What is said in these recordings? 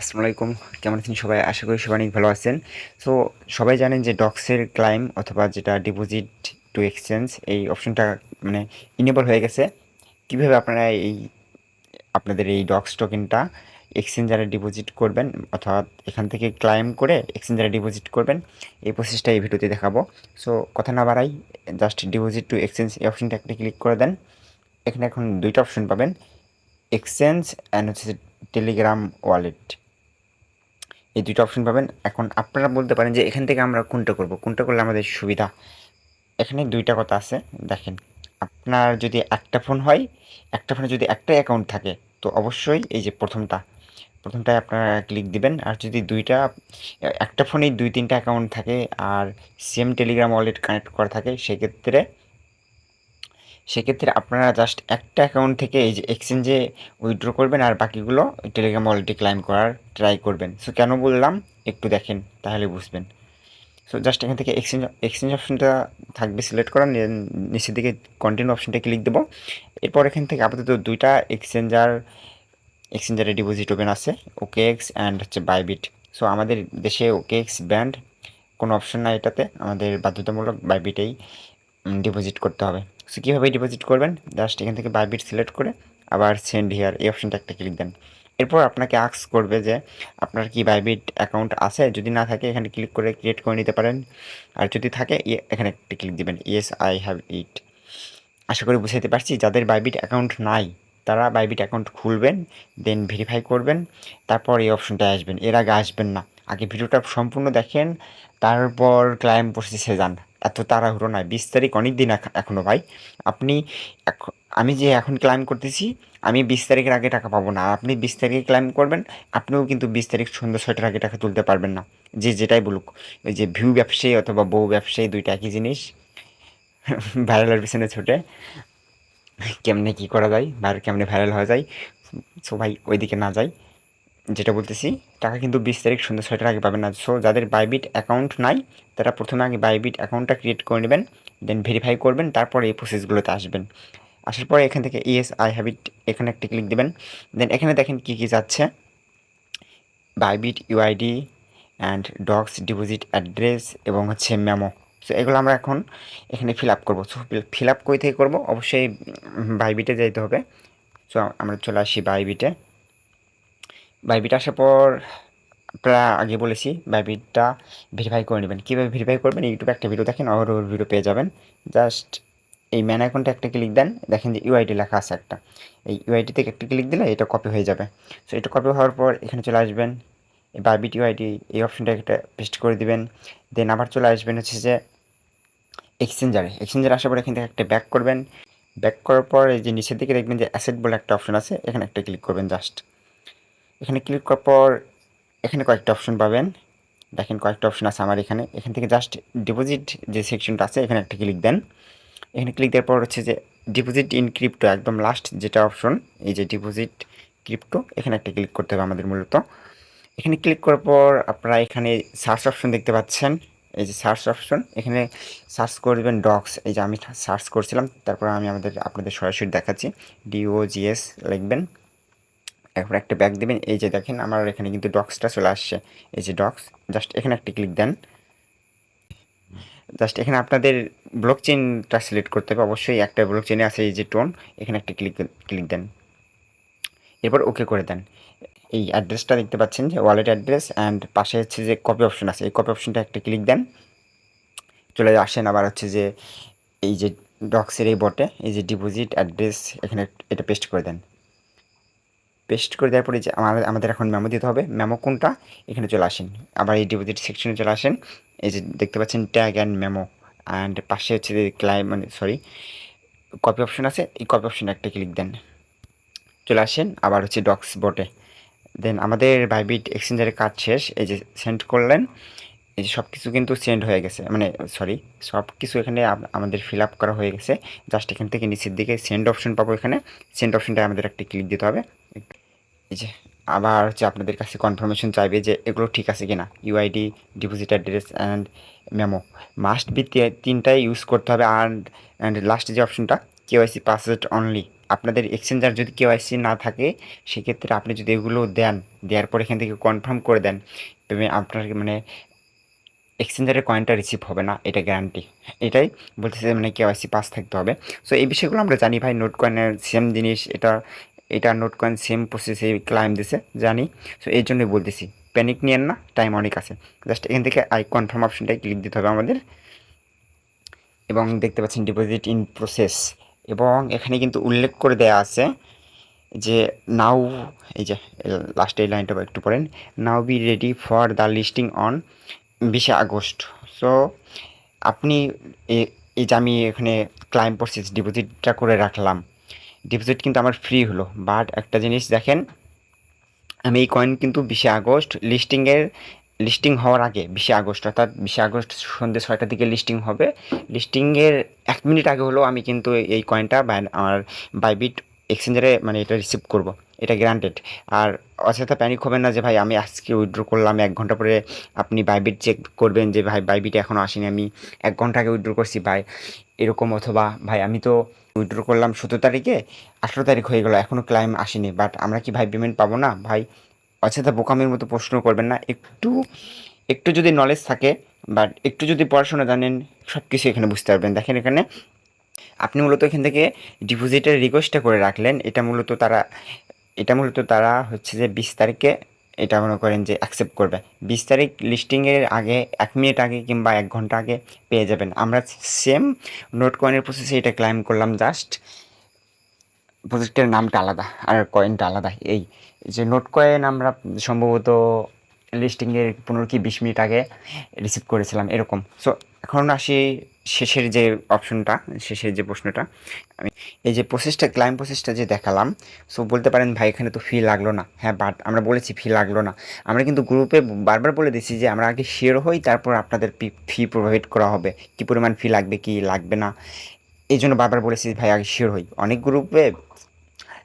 আসসালামু আলাইকুম। কেমন আছেন সবাই? আশা করি সবাই অনেক ভালো আছেন। সো সবাই জানেন যে ডক্সের ক্লাইম অথবা যেটা ডিপোজিট টু এক্সচেঞ্জ, এই অপশনটা মানে ইনেবল হয়ে গেছে। কীভাবে আপনারা এই, আপনাদের এই ডক্স টোকেনটা এক্সচেঞ্জারে ডিপোজিট করবেন অর্থাৎ এখান থেকে ক্লাইম করে এক্সচেঞ্জারে ডিপোজিট করবেন, এই প্রসেসটা এই ভিডিওতে দেখাবো। সো কথা না বাড়াই জাস্ট ডিপোজিট টু এক্সচেঞ্জ এই অপশনটা একটা ক্লিক করে দেন। এখানে এখন দুইটা অপশন পাবেন এক্সচেঞ্জ অ্যান্ড হচ্ছে টেলিগ্রাম ওয়ালেট এই দুটো অপশন পাবেন। এখন আপনারা বলতে পারেন যে এখান থেকে আমরা কোনটা করব? কোনটা করলে আমাদের সুবিধা? এখানে দুইটা কথা আছে। দেখেন, আপনার যদি একটা ফোন হয়, একটা ফোনে যদি একটা অ্যাকাউন্ট থাকে, তো অবশ্যই এই যে প্রথমটা, প্রথমটায় আপনারা ক্লিক দিবেন। আর যদি দুইটা, একটা ফোনেই দুই তিনটা অ্যাকাউন্ট থাকে আর সেম টেলিগ্রাম ওয়ালেট কানেক্ট করা থাকে, সেক্ষেত্রে সেক্ষেত্রে আপনারা জাস্ট একটা অ্যাকাউন্ট থেকে এই যে এক্সচেঞ্জে উইথড্র করবেন আর বাকিগুলো টেলিগ্রাম ওয়ালেটে ক্লাইম করার ট্রাই করবেন। সো কেন বললাম? একটু দেখেন, তাহলে বুঝবেন। সো জাস্ট এখান থেকে এক্সচেঞ্জ এক্সচেঞ্জ অপশনটা থাকবে সিলেক্ট করা নিচের দিকে কন্টিনিউ অপশনটা ক্লিক দেবো। এরপর এখান থেকে আপাতত দুইটা এক্সচেঞ্জার এক্সচেঞ্জারে ডিপোজিট ওপেন আছে ওকে এক্স অ্যান্ড হচ্ছে বাইবিট সো আমাদের দেশে ওকে এক্স ব্যান্ড কোনো অপশন নাই এটাতে। আমাদের বাধ্যতামূলক বাইবিটেই ডিপোজিট করতে হবে। সো কীভাবে ডিপোজিট করবেন? জাস্ট এখান থেকে বাইবিট সিলেক্ট করে আবার সেন্ড হিয়ার এই অপশনটা একটা ক্লিক দেন। এরপর আপনাকে আক্স করবে যে, আপনার কি বাইবিট অ্যাকাউন্ট আছে? যদি না থাকে, এখানে ক্লিক করে ক্রিয়েট করে নিতে পারেন। আর যদি থাকে এখানে একটা ক্লিক দিবেন ইয়েস আই হ্যাভ ইট আশা করি বুঝাইতে পারছি, যাদের বাইবিট অ্যাকাউন্ট নাই, তারা বাইবিট অ্যাকাউন্ট খুলবেন দেন ভেরিফাই করবেন, তারপর এই অপশনটায় আসবেন। এর আগে আসবেন না। আগে ভিডিওটা সম্পূর্ণ দেখেন, তারপর ক্লায়েম প্রসেসে যান। এত তাড়াহুড়ো নয় বিশ তারিখ অনেক দিন এখ- এখনও ভাই। আপনি আমি যে এখন ক্লাইম করতেছি, আমি বিশ তারিখের আগে টাকা পাবো না। আপনি বিশ তারিখে ক্লাইম করবেন, আপনিও কিন্তু বিশ তারিখ সন্ধ্যা ছয়টার আগে টাকা তুলতে পারবেন না। যে যেটাই বলুক ওই যে ভিউ ব্যবসায়ী অথবা বউ ব্যবসায়ী, দুইটা একই জিনিস। ভাইরালের পিছনে ছুটে। কেমনে কি করা যায়, ভাইরাল কেমনে ভাইরাল হওয়া যায়, সো ভাই ওইদিকে না যাই। যেটা বলতেছি, টাকা কিন্তু বিশ তারিখ সন্ধ্যা ছয়টার আগে পাবেন না। সো যাদের বাইবিট অ্যাকাউন্ট নাই, তারা প্রথমে আগে বাইবিট অ্যাকাউন্টটা ক্রিয়েট করে নেবেন দেন ভেরিফাই করবেন, তারপরে এই প্রসেসগুলোতে আসবেন। আসার পরে এখান থেকে ইএস আই হ্যাবিট এখানে একটা ক্লিক দেবেন। দেন এখানে দেখেন কী কী যাচ্ছে। Bybit UID and Dogs deposit address এবং হচ্ছে মেমো সো এগুলো আমরা এখন এখানে ফিল আপ করব। সো ফিল আপ কই থেকে করব? অবশ্যই বাইবিটে যেতে হবে। সো আমরা চলে আসি বাইবিটে বাইবিট আসার পর আপনারা আগে বলেছি বাইবিটটা ভেরিফাই করে নেবেন। কীভাবে ভেরিফাই করবেন? ইউটিউবে একটা ভিডিও দেখেন ওর ওর ভিডিও পেয়ে যাবেন। জাস্ট এই ম্যান আইকনটা একটা ক্লিক দেন, দেখেন যে ইউআইডি লেখা আছে একটা। এই ইউআইডি থেকে একটা ক্লিক দিলে এটা কপি হয়ে যাবে। সো এটা কপি হওয়ার পর এখানে চলে আসবেন, এই বাইবিট ইউআইডি এই অপশনটা একটা পেস্ট করে দিবেন। দেন আবার চলে আসবেন হচ্ছে যে এক্সচেঞ্জারে এক্সচেঞ্জারে আসার পর এখান থেকে একটা ব্যাক করবেন। ব্যাক করার পর এই যে নিচের দিকে দেখবেন যে অ্যাসেট বলে একটা অপশন আছে, এখানে একটা ক্লিক করবেন জাস্ট এখানে ক্লিক করার পর এখানে কয়েকটা অপশন পাবেন। দেখেন কয়েকটা অপশন আছে আমার এখানে। এখান থেকে জাস্ট ডিপোজিট যে সেকশনটা আছে, এখানে একটা ক্লিক দেন। এখানে ক্লিক দেওয়ার পর হচ্ছে যে ডিপোজিট ইন ক্রিপ্টো একদম লাস্ট যেটা অপশন এই যে ডিপোজিট ক্রিপ্টো এখানে একটা ক্লিক করতে হবে আমাদের মূলত। এখানে ক্লিক করার পর আপনারা এখানে সার্চ অপশন দেখতে পাচ্ছেন। এই যে সার্চ অপশন এখানে সার্চ করবেন ডক্স এই যে আমি সার্চ করছিলাম, তারপর আমি আমাদের আপনাদের সরাসরি দেখাচ্ছি। ডিওজিএস লিখবেন। এরপর একটা ব্যাগ দেবেন। এই যে দেখেন, আমার এখানে কিন্তু ডক্সটা চলে আসছে। এই যে ডক্স জাস্ট এখানে একটা ক্লিক দেন। জাস্ট এখানে আপনাদের ব্লক চেনটা সিলেক্ট করতে হবে। অবশ্যই একটা ব্লক চেনে আছে এই যে টোন এখানে একটা ক্লিক ক্লিক দেন। এরপর ওকে করে দেন। এই অ্যাড্রেসটা দেখতে পাচ্ছেন যে ওয়ালেট অ্যাড্রেস অ্যান্ড পাশে হচ্ছে যে কপি অপশন আছে। এই কপি অপশনটা একটা ক্লিক দেন। চলে আসেন আবার হচ্ছে যে এই যে ডক্সের এই বটে এই যে ডিপোজিট অ্যাড্রেস এখানে এটা পেস্ট করে দেন। পেস্ট করে দেওয়ার পরে যে আমাদের এখন মেমো দিতে হবে। মেমো কোনটা? এখানে চলে আসেন। আবার এই ডিপোজিট সেকশনে চলে আসেন। এই যে দেখতে পাচ্ছেন ট্যাগ অ্যান্ড মেমো অ্যান্ড পাশে হচ্ছে যে ক্লাইম মানে সরি কপি অপশন আছে। এই কপি অপশনে একটা ক্লিক দেন। চলে আসেন আবার হচ্ছে ডক্স বটে দেন আমাদের বাইবিট এক্সচেঞ্জারের কাজ শেষ। এই যে সেন্ড করলেন। এই যে সব কিছু কিন্তু সেন্ড হয়ে গেছে। মানে সরি সব কিছু এখানে আমাদের ফিল আপ করা হয়ে গেছে। জাস্ট এখান থেকে নিচের দিকে সেন্ড অপশন পাবো এখানে। সেন্ড অপশনটা আমাদের একটা ক্লিক দিতে হবে। এই যে, আবার হচ্ছে আপনাদের কাছে কনফার্মেশন চাইবে যে এগুলো ঠিক আছে কি কিনা UID deposit address and memo must be তিনটাই ইউজ করতে হবে অ্যান্ড অ্যান্ড লাস্ট যে অপশনটা কেওয়াইসি পাসওয়ার্ড অনলি আপনাদের এক্সচেঞ্জার যদি কেওয়াইসি না থাকে, সেক্ষেত্রে আপনি যদি এগুলো দেন, দেওয়ার পর এখান থেকে কনফার্ম করে দেন আপনার মানে এক্সচেঞ্জারের কয়েনটা রিসিভ হবে না, এটা গ্যারান্টি এটাই বলতেছে মানে কেওয়াইসি পাস থাকতে হবে। সো এই বিষয়গুলো আমরা জানি ভাই নোট কয়েনের সেম জিনিস, এটা এটা নোট কয়েন সেম প্রসেসে ক্লাইম দিছে, জানি। সো এই জন্যই বলতেছি প্যানিক নিয়েন না টাইম অনেক আছে। জাস্ট এখান থেকে আই কনফার্ম অপশনটাই ক্লিক দিতে হবে আমাদের। এবং দেখতে পাচ্ছেন ডিপোজিট ইন প্রসেস এবং এখানে কিন্তু উল্লেখ করে দেয়া আছে যে নাও এই যে লাস্টে এই লাইনটা একটু পড়েন। Now be ready for the listing on বিশে আগস্ট। সো আপনি এই যে আমি এখানে ক্লাইম প্রসেস ডিপোজিটটা করে রাখলাম ডিপোজিট কিন্তু আমার ফ্রি হলো। বাট একটা জিনিস দেখেন, আমি এই কয়েন কিন্তু বিশে আগস্ট লিস্টিংয়ের লিস্টিং হওয়ার আগে, বিশে আগস্ট, অর্থাৎ বিশে আগস্ট সন্ধ্যে ছয়টার দিকে লিস্টিং হবে। লিস্টিংয়ের এক মিনিট আগে হলেও আমি কিন্তু এই কয়েনটা বাই- আমার বাইবিট এক্সচেঞ্জারে মানে এটা রিসিভ করব, এটা গ্রান্টেড আর অযথা প্যানিক হবেন না যে ভাই আমি আজকে উইথড্র করলাম, এক ঘণ্টা পরে আপনি বাইবিট চেক করবেন যে ভাই বাইবিট এখনও আসেনি, আমি এক ঘণ্টা আগে উইড্রো করছি, ভাই এরকম অথবা ভাই আমি তো উইথড্র করলাম সতেরো তারিখে, আঠেরো তারিখ হয়ে গেলো এখনও ক্লাইম আসেনি বাট আমরা কি ভাই পেমেন্ট পাবো না? ভাই অযথা বোকামের মতো প্রশ্ন করবেন না, একটু একটু যদি নলেজ থাকে বাট একটু যদি পড়াশোনা জানেন সব কিছু এখানে বুঝতে পারবেন। দেখেন এখানে আপনি মূলত এখান থেকে ডিপোজিটের রিকোয়েস্টটা করে রাখলেন। এটা মূলত তারা, এটা মূলত তারা হচ্ছে যে বিশ তারিখে এটা মনে করেন যে অ্যাকসেপ্ট করবে। বিশ তারিখ লিস্টিংয়ের আগে, এক মিনিট আগে কিংবা এক ঘণ্টা আগে পেয়ে যাবেন। আমরা সেম নোট কয়েনের প্রসেসে এটা ক্লাইম করলাম জাস্ট প্রজেক্টের নামটা আলাদা, আর কয়েনটা আলাদা। এই যে নোট কয়েন আমরা সম্ভবত লিস্টিংয়ের পনেরো কি বিশ মিনিট আগে রিসিভ করেছিলাম, এরকম। সো এখন আসি শেষের যে অপশনটা, শেষের যে প্রশ্নটা। আমি এই যে প্রসেসটা ক্লাইম প্রসেসটা যে দেখালাম সো বলতে পারেন, ভাই, এখানে তো ফি লাগল না। হ্যাঁ বাট আমরা বলেছি ফি লাগল না। আমরা কিন্তু গ্রুপে বারবার বলে দিচ্ছি যে, আমরা আগে শিওর হই, তারপর আপনাদের ফি প্রোভাইড করা হবে। কী পরিমাণ ফি লাগবে, কি লাগবে না? এই জন্য বারবার বলেছি, ভাই, আগে শিওর হই। অনেক গ্রুপে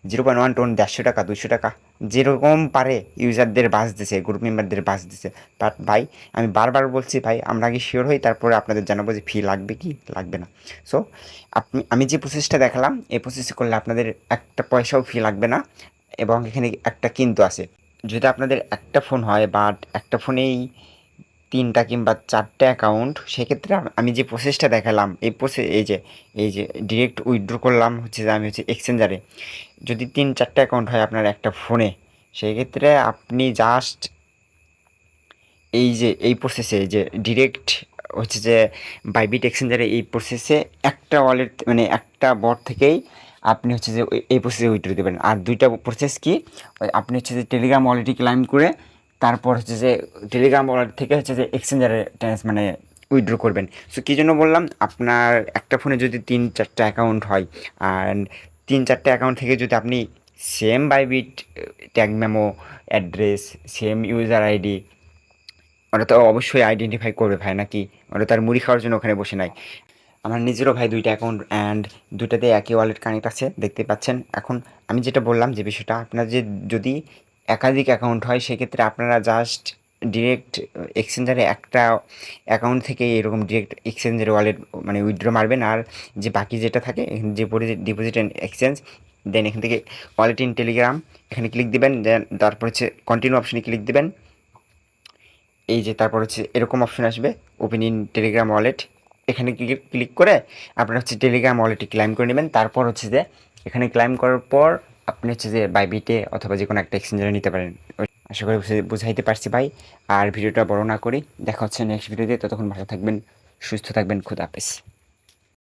জিরো পয়েন্ট ওয়ান টোন দেড়শো টাকা দুশো টাকা যেরকম পারে ইউজারদের বাস দিছে গ্রুপ মেম্বারদের বাস দিছে। বাট ভাই, আমি বারবার বলছি ভাই, আমরা আগে শিওর হই? তারপরে আপনাদের জানাব যে ফি লাগবে কি? লাগবে না। সো আপনি, আমি যে প্রসেসটা দেখালাম, এই প্রসেস করলে আপনাদের একটা পয়সাও ফি লাগবে না এবং এখানে একটা কিন্তু আছে। যদি আপনাদের একটা ফোন হয় বাট একটা ফোনেই তিনটা কিংবা চারটে অ্যাকাউন্ট সেক্ষেত্রে আমি যে প্রসেসটা দেখালাম, এই প্রসেস এই যে এই যে ডিরেক্ট উইথড্র করলাম, হচ্ছে যে আমি হচ্ছে এক্সচেঞ্জারে যদি তিন চারটে অ্যাকাউন্ট হয় আপনার একটা ফোনে সেই ক্ষেত্রে আপনি জাস্ট এই যে, এই প্রসেসে যে ডিরেক্ট হচ্ছে যে বাইবিট এক্সচেঞ্জারে এই প্রসেসে একটা ওয়ালেট মানে একটা বট থেকেই আপনি হচ্ছে যে এই প্রসেসে উইথড্র দেবেন আর দুইটা প্রসেস কি? আপনি হচ্ছে যে টেলিগ্রাম ওয়ালেটে ক্লাইম করে তারপর হচ্ছে যে টেলিগ্রাম ওয়ালেট থেকে হচ্ছে যে এক্সচেঞ্জারে ট্রান্স মানে উইথড্র করবেন। সো কী জন্য বললাম? আপনার একটা ফোনে যদি তিন, চারটা অ্যাকাউন্ট হয় আর তিন, চারটে অ্যাকাউন্ট থেকে যদি আপনি same Bybit tag memo address same user ID ওরা তো অবশ্যই আইডেন্টিফাই করবে ভাই নাকি? ওরা তার মুড়ি খাওয়ার জন্য ওখানে বসে নাই। আমার নিজেরও ভাই দুইটা অ্যাকাউন্ট অ্যান্ড দুইটাতে একই ওয়ালেট কানেক্ট আছে, দেখতে পাচ্ছেন। এখন আমি যেটা বললাম যে বিষয়টা, আপনার যে যদি একাধিক অ্যাকাউন্ট হয়, সেক্ষেত্রে আপনারা জাস্ট ডিরেক্ট এক্সচেঞ্জারে একটা অ্যাকাউন্ট থেকে এরকম ডিরেক্ট এক্সচেঞ্জের ওয়ালেট মানে উইথড্র মারবেন। আর যে বাকি যেটা থাকে যে ডিপোজিট অ্যান্ড এক্সচেঞ্জ দেন এখান থেকে ওয়ালেট ইন টেলিগ্রাম এখানে ক্লিক দিবেন দেন তারপর হচ্ছে কন্টিনিউ অপশনে ক্লিক দেবেন। এই যে তারপর হচ্ছে এরকম অপশন আসবে ওপেন ইন টেলিগ্রাম ওয়ালেট এখানে ক্লিক ক্লিক করে আপনারা হচ্ছে টেলিগ্রাম ওয়ালেটে ক্লাইম করে নেবেন। তারপর হচ্ছে যে এখানে ক্লাইম করার পর আপনি হচ্ছে যে বাইবিটে অথবা যে কোনো একটা এক্সচেঞ্জারে নিতে পারেন। আশা করি বুঝে- বুঝাইতে পারছি ভাই। আর ভিডিওটা বড় না করি দেখা হচ্ছে নেক্সট ভিডিওতে ততক্ষণ ভালো থাকবেন, সুস্থ থাকবেন, খুদ হাফেজ।